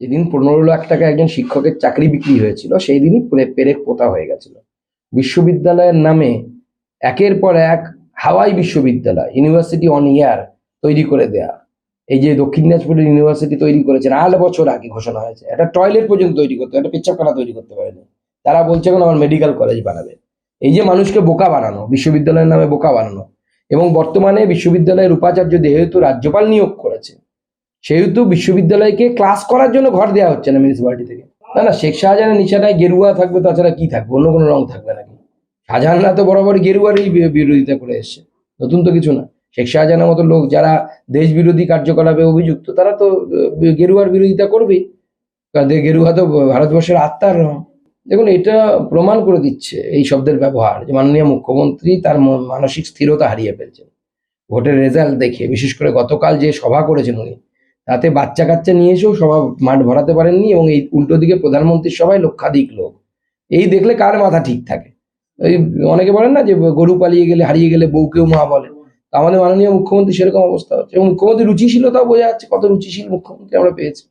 যেদিন পনেরো লাখ টাকা একজন শিক্ষকের চাকরি বিক্রি হয়েছিল সেই দিনই পুরে- পেরেক পোতা হয়ে গেছিল। বিশ্ববিদ্যালয়ের নামে একের পর এক হাওয়াই বিশ্ববিদ্যালয় ইউনিভার্সিটি অন ইয়ার তৈরি করে দেয়া। এই যে দক্ষিণ দিনাজপুরের ইউনিভার্সিটি তৈরি করেছেন, আট বছর আগে ঘোষণা হয়েছে। একটা টয়লেট পর্যন্ত তৈরি করতে একটা পেচ্ছাপখানা তৈরি করতে পারেনি। তারা বলছে এখন আমার মেডিকেল কলেজ বানাবে। এই যে মানুষকে বোকা বানানো, বিশ্ববিদ্যালয়ের নামে বোকা বানানো, এবং বর্তমানে বিশ্ববিদ্যালয়ের উপাচার্য যেহেতু রাজ্যপাল নিয়োগ করেছে সেহেতু বিশ্ববিদ্যালয়কে ক্লাস করার জন্য ঘর দেওয়া হচ্ছে না মিউনিসিপ্যালিটি থেকে। না না, শেখ শাহজাহানের নিশানায় গেরুয়া থাকবে, তাছাড়া কি থাকবে? অন্য কোনো রং থাকবে নাকি? শাহজাহানরা তো বরাবর গেরুয়ারই বিরোধিতা করে এসছে। নতুন তো কিছু না। শেখ শাহজাহানের মতো লোক যারা দেশ বিরোধী কার্যকলাপে অভিযুক্ত, তারা তো গেরুয়ার বিরোধিতা করবেই। কারণ গেরুয়া তো ভারতবর্ষের আত্মার রং। দেখুন, এটা প্রমাণ করে দিচ্ছে এই শব্দের ব্যবহার যে মাননীয় মুখ্যমন্ত্রী তার মানসিক স্থিরতা হারিয়ে ফেলছেন। ভোটের রেজাল্ট দেখে, বিশেষ করে গতকাল যে সভা করেছেন উনি তাতে বাচ্চা কাচ্চা নিয়ে এসেও সভা মাঠ ভরাতে পারেননি এবং এই উল্টো দিকে প্রধানমন্ত্রীর সভায় লক্ষাধিক লোক। এই দেখলে কার মাথা ঠিক থাকে? ওই অনেকে বলেন না যে গরু পালিয়ে গেলে, হারিয়ে গেলে বউকেও মা বলে। আমাদের মাননীয় মুখ্যমন্ত্রী সেরকম অবস্থা হচ্ছে এবং মুখ্যমন্ত্রী রুচিশীলতাও বোঝা যাচ্ছে কত রুচিশীল মুখ্যমন্ত্রী আমরা পেয়েছি।